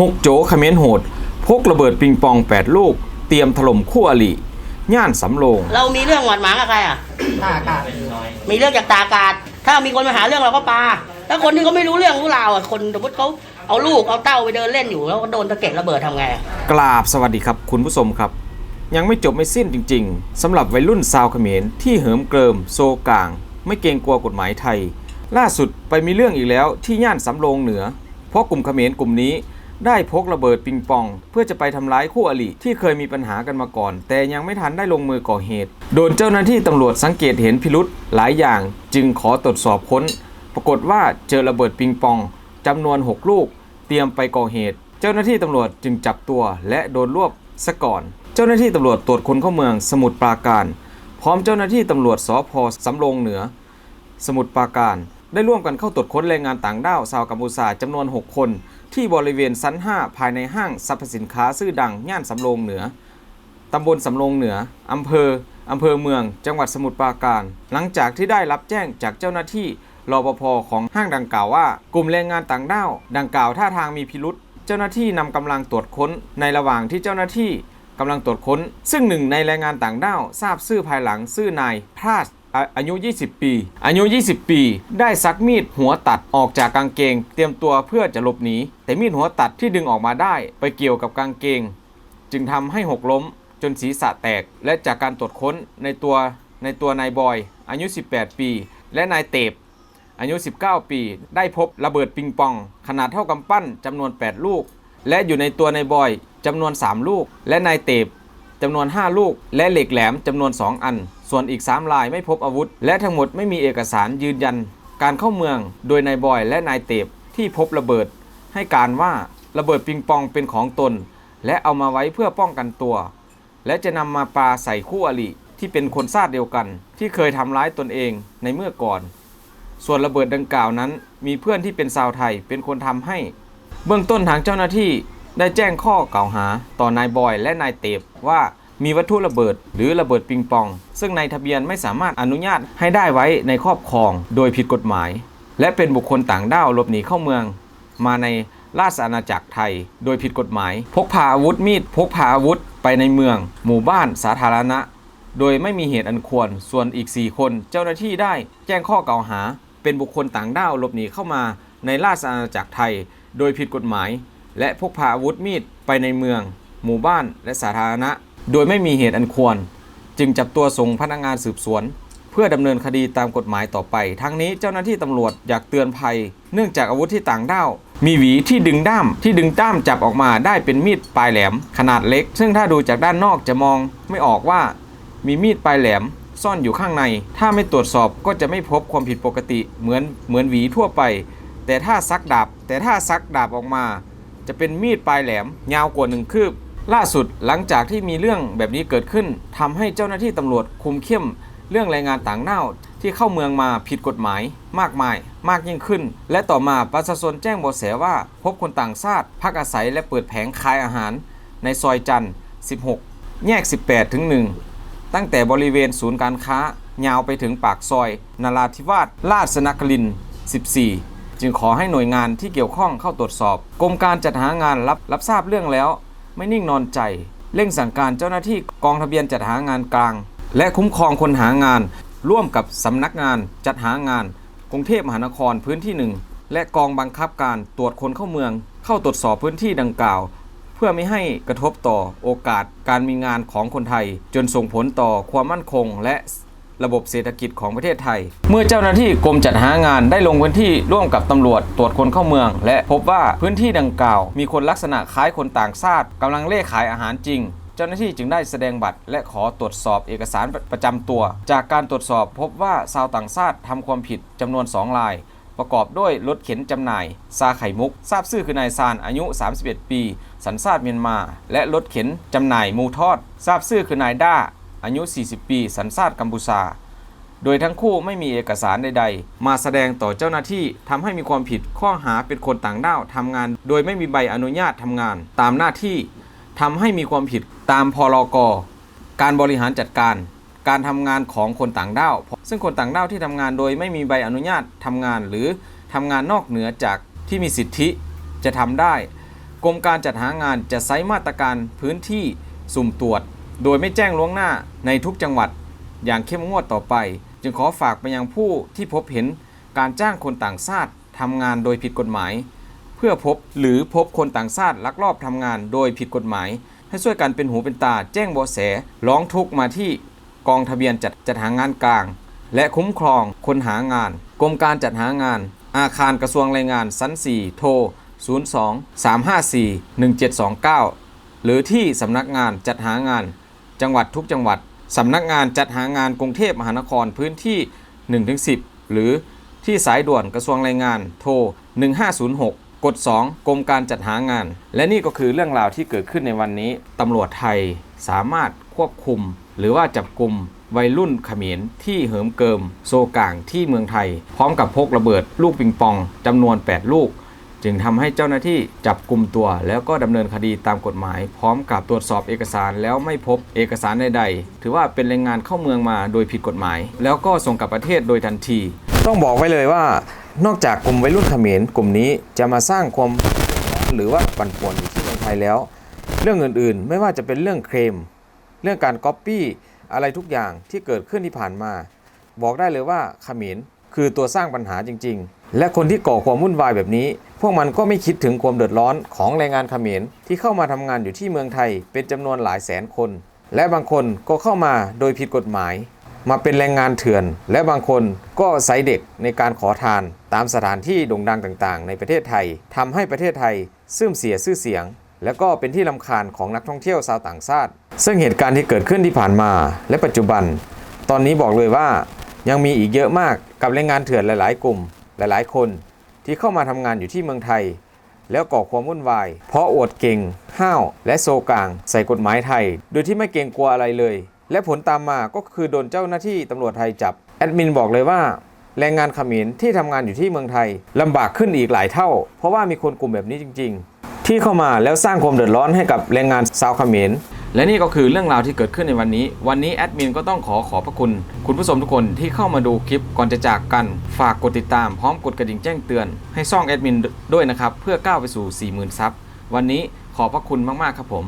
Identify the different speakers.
Speaker 1: หกโจเขมรโหดพกระเบิดปิงปอง 8 ลูก เตรียมถล่มคู่อริย่านสำโรง
Speaker 2: เรามีเรื่องหวาดหมางกับใครอะ
Speaker 3: ตาอากาศ
Speaker 2: มีเรื่องจากตาอากาศ ถ้ามีคนมาหาเรื่องเราก็ปาถ้าคนที่เขาไม่รู้เรื่องรู้ราวอะคนสมมติเขาเอาลูกเอาเต้าไปเดินเล่นอยู่แล้วก็โดนตะเก็ดระเบิดทำไงอะ
Speaker 1: กราบสวัสดีครับคุณผู้ชมครับ ยังไม่จบไม่สิ้นจริง ๆสำหรับวัยรุ่นชาวเขมรที่เหิมเกริมโซกลาง ไม่เกรงกลัวกฎหมายไทย ล่าสุดไปมีเรื่องอีกแล้วที่ย่านสำโรงเหนือ เพราะกลุ่มเขมรกลุ่มนี้ ได้พกระเบิดปิงปอง เพื่อจะไปทำร้ายคู่อริที่เคยมีปัญหากันมาก่อน แต่ยังไม่ทันได้ลงมือก่อเหตุ โดนเจ้าหน้าที่ตำรวจสังเกตเห็นพิรุษหลายอย่าง จึงขอตรวจสอบค้น ปรากฏว่าเจอระเบิดปิงปองจำนวน 6 ลูก เตรียมไปก่อเหตุ เจ้าหน้าที่ตำรวจจึงจับตัวและโดนรวบซะก่อน เจ้าหน้าที่ตำรวจตรวจคนเข้าเมืองสมุทรปราการ พร้อมเจ้าหน้าที่ตำรวจสพสำโรงเหนือ สมุทรปราการ ได้ร่วมกันเข้าตรวจค้นแรงงานต่างด้าวชาวกัมพูชาจำนวน 6 คน ที่บริเวณชั้น 5 ภายในห้างสรรพสินค้าชื่อดัง ย่านสำโรงเหนือ ตำบลสำโรงเหนือ อำเภอ อำเภอเมือง จังหวัดสมุทรปราการ หลังจากที่ได้รับแจ้งจากเจ้าหน้าที่รปภของห้างดังกล่าวว่า กลุ่มแรงงานต่างด้าว ดังกล่าวท่าทางมีพิรุษ เจ้าหน้าที่นำกำลังตรวจค้นในระหว่างที่เจ้าหน้าที่กำลังตรวจค้น ซึ่งหนึ่งในแรงงานต่างด้าวทราบชื่อภายหลังชื่อนายพราช อายุ 20 ปี อายุ 20 ปี ได้ซักมีดหัวตัดออกจากกางเกง เตรียมตัวเพื่อจะหลบหนี แต่มีดหัวตัดที่ดึงออกมาได้ ไปเกี่ยวกับกางเกง จึงทำให้หกล้มจนศีรษะแตก และจากการตรวจค้นในตัวในตัวนายบอย อายุ 18 ปี และนายเตบอายุ 19 ปี ได้พบระเบิดปิงปอง ขนาดเท่ากำปั้นจำนวน 8 ลูก และอยู่ในตัวนายบอยจำนวน 3 ลูก และนายเตบจำนวน 5 ลูก และเหล็กแหลมจำนวน 2 อัน ส่วนอีก3ลายไม่พบอาวุธ และทั้งหมดไม่มีเอกสารยืนยัน การเข้าเมืองโดยนายบอยและนายเตบที่พบระเบิด ให้การว่าระเบิดปิงปองเป็นของตน และเอามาไว้เพื่อป้องกันตัว และจะนำมาปาใส่คู่อริที่เป็นคนชาติเดียวกัน ที่เคยทำร้ายตนเองในเมื่อก่อน ส่วนระเบิดดังกล่าวนั้น มีเพื่อนที่เป็นชาวไทยเป็นคนทำให้ เบื้องต้นทางเจ้าหน้าที่ได้แจ้งข้อกล่าวหาต่อนายบอยและนายเตบว่า มีวัตถุระเบิด หรือระเบิดปิงปอง ซึ่งในทะเบียนไม่สามารถอนุญาตให้ได้ไว้ในครอบครอง โดยผิดกฎหมาย และเป็นบุคคลต่างด้าวหลบหนีเข้าเมือง มาในราชอาณาจักรไทย โดยผิดกฎหมาย พกพาอาวุธมีดพกพาอาวุธไปในเมือง หมู่บ้านสาธารณะ โดยไม่มีเหตุอันควร ส่วนอีก 4 คน เจ้าหน้าที่ได้แจ้งข้อกล่าวหา เป็นบุคคลต่างด้าวหลบหนีเข้ามาในราชอาณาจักรไทย โดยผิดกฎหมาย และพกพาอาวุธมีดไปในเมือง หมู่บ้านและสาธารณะ โดยไม่มีเหตุอันควร จึงจับตัวส่งพนักงานสืบสวน เพื่อดำเนินคดีตามกฎหมายต่อไป ทั้งนี้เจ้าหน้าที่ตำรวจอยากเตือนภัย เนื่องจากอาวุธที่ต่างด้าว มีหวีที่ดึงด้ามที่ดึงด้ามจับออกมาได้เป็นมีดปลายแหลม ขนาดเล็ก ซึ่งถ้าดูจากด้านนอกจะมองไม่ออกว่า มีมีดปลายแหลมซ่อนอยู่ข้างใน ถ้าไม่ตรวจสอบก็จะไม่พบความผิดปกติเหมือนเหมือนหวีทั่วไป แต่ถ้าซักดาบ แต่ถ้าซักดาบออกมา จะเป็นมีดปลายแหลม ยาวกว่าหนึ่งคืบ ล่าสุดหลังจากที่มีเรื่องแบบนี้เกิดขึ้นทำให้เจ้าหน้าที่ตำรวจคุมเข้ม เรื่องแรงงานต่างด้าวที่เข้าเมืองมาผิดกฎหมายมากมาย มากยิ่งขึ้น และต่อมาประชาชนแจ้งเบาะแสว่า พบคนต่างชาติพักอาศัยและเปิดแผงขายอาหาร ในซอยจันทร์16 แยก 18ถึง1ตั้งแต่บริเวณศูนย์การค้ายาวไปถึงปากซอยนาราธิวาสราชนคริน14 จึงขอให้หน่วยงานที่เกี่ยวข้องเข้าตรวจสอบ กรมการจัดหางานรับรับทราบเรื่องแล้ว ไม่นิ่งนอนใจ เร่งสั่งการเจ้าหน้าที่กองทะเบียนจัดหางานกลาง และคุ้มครองคนหางาน ร่วมกับสำนักงานจัดหางาน กรุงเทพมหานครพื้นที่หนึ่งและกองบังคับการตรวจคนเข้าเมือง เข้าตรวจสอบพื้นที่ดังกล่าว เพื่อไม่ให้กระทบต่อโอกาสการมีงานของคนไทย จนส่งผลต่อความมั่นคงและ ระบบเศรษฐกิจของประเทศไทย เมื่อเจ้าหน้าที่กรมจัดหางานได้ลงพื้นที่ร่วมกับตำรวจตรวจคนเข้าเมือง และพบว่าพื้นที่ดังกล่าว มีคนลักษณะคล้ายคนต่างชาติกำลังเล่ขายอาหารจริงเจ้าหน้าที่จึงได้แสดงบัตร และขอตรวจสอบเอกสารประจำตัว จากการตรวจสอบพบว่าชาวต่างชาติทำความผิดจำนวน 2 ราย ประกอบด้วยรถเข็นจำหน่าย ซาไข่มุก ทราบชื่อคือนายซานอายุ 31 ปี สัญชาติเมียนมา และรถเข็นจำหน่ายมูทอด ทราบชื่อคือนายด้า อายุ 40 ปี สัญชาติกัมพูชา โดยทั้งคู่ไม่มีเอกสารใดๆ มาแสดงต่อเจ้าหน้าที่ทำให้มีความผิดข้อหาเป็นคนต่างด้าวทำงาน โดยไม่มีใบอนุญาตทำงาน ตามหน้าที่ทำให้มีความผิดตามพรกการบริหารจัดการ การทำงานของคนต่างด้าว ซึ่งคนต่างด้าวที่ทำงานโดยไม่มีใบอนุญาตทำงานหรือทำงานนอกเหนือจากที่มีสิทธิจะทำได้ กรมการจัดหางานจะใช้มาตรการพื้นที่สุ่มตรวจ โดยไม่แจ้งล่วงหน้าในทุกจังหวัดอย่างเข้มงวดต่อไป จึงขอฝากไปยังผู้ที่พบเห็นการจ้างคนต่างชาติทำงานโดยผิดกฎหมาย เพื่อพบหรือพบคนต่างชาติลักลอบทำงานโดยผิดกฎหมาย ให้ช่วยกันเป็นหูเป็นตา แจ้งเบาะแสร้องทุกข์มาที่กองทะเบียนจัดจัดหางานกลาง และคุ้มครองคนหางาน กรมการจัดหางาน อาคารกระทรวงแรงงานชั้น 4 โทร 02 354 1729 หรือที่สำนักงานจัดหางาน จังหวัดทุกจังหวัดสำนักงานจัดหางานกรุงเทพมหานครพื้นที่ 1-10 หรือที่สายด่วนกระทรวงแรงงาน โทร 1506 กด 2 กรมการจัดหางาน และนี่ก็คือเรื่องราวที่เกิดขึ้นในวันนี้ตำรวจไทยสามารถควบคุม หรือว่าจับกลุ่มวัยรุ่นเขมรที่เหิมเกิม โซกลางที่เมืองไทย พร้อมกับพกระเบิดลูกปิงปองจำนวน 8 ลูก จึงทำให้เจ้าหน้าที่จับกลุ่มตัว แล้วก็ดำเนินคดีตามกฎหมาย พร้อมกับตรวจสอบเอกสารแล้วไม่พบเอกสารใดๆ ถือว่าเป็นแรงงานเข้าเมืองมาโดยผิดกฎหมาย แล้วก็ส่งกลับประเทศโดยทันที ต้องบอกไว้เลยว่านอกจากกลุ่มวัยรุ่นเขมรกลุ่มนี้จะมาสร้างความหรือว่าปั่นป่วนอยู่ที่เมืองไทยแล้ว เรื่องอื่นๆ ไม่ว่าจะเป็นเรื่องเคลมเรื่องการก๊อปปี้อะไรทุกอย่างที่เกิดขึ้นที่ผ่านมา บอกได้เลยว่าเขมรคือตัวสร้างปัญหาจริง ๆ และคนที่ก่อความวุ่นวายแบบนี้ พวกมันก็ไม่คิดถึงความเดือดร้อนของแรงงานเขมรที่เข้ามาทำงานอยู่ที่เมืองไทยเป็นจำนวนหลายแสนคน และบางคนก็เข้ามาโดยผิดกฎหมาย มาเป็นแรงงานเถื่อน และบางคนก็อาศัยเด็กในการขอทาน ตามสถานที่โด่งดังต่างๆ ในประเทศไทยทำให้ประเทศไทยเสื่อมเสียชื่อเสียง และก็เป็นที่ลำคาญของนักท่องเที่ยวชาวต่างชาติ ซึ่งเหตุการณ์ที่เกิดขึ้นที่ผ่านมา และปัจจุบัน ตอนนี้บอกเลยว่ายังมีอีกเยอะมากกับแรงงานเถื่อนหลาย ๆ กลุ่ม หลายๆ คนที่เข้ามาทำงานอยู่ที่เมืองไทย แล้วก่อความวุ่นวาย เพราะอวดเก่ง ห้าว และโซกลาง ใส่กฎหมายไทย โดยที่ไม่เกรงกลัวอะไรเลย และผลตามมาก็คือโดนเจ้าหน้าที่ตำรวจไทยจับ แอดมินบอกเลยว่า แรงงานเขมรที่ทำงานอยู่ที่เมืองไทยลำบากขึ้นอีกหลายเท่า เพราะว่ามีคนกลุ่มแบบนี้จริง ๆ ที่เข้ามาแล้วสร้างความเดือดร้อนให้กับแรงงานชาวเขมร และนี่ก็คือเรื่องราวที่เกิดขึ้นในวันนี้ วันนี้แอดมินก็ต้องขอขอบพระคุณ คุณผู้ชมทุกคนที่เข้ามาดูคลิปก่อนจะจากกัน ฝากกดติดตามพร้อมกดกระดิ่งแจ้งเตือน ให้ซ่องแอดมินด้วยนะครับ เพื่อก้าวไปสู่ 40,000 ซับ วันนี้ขอบพระคุณมาก ๆ ครับผม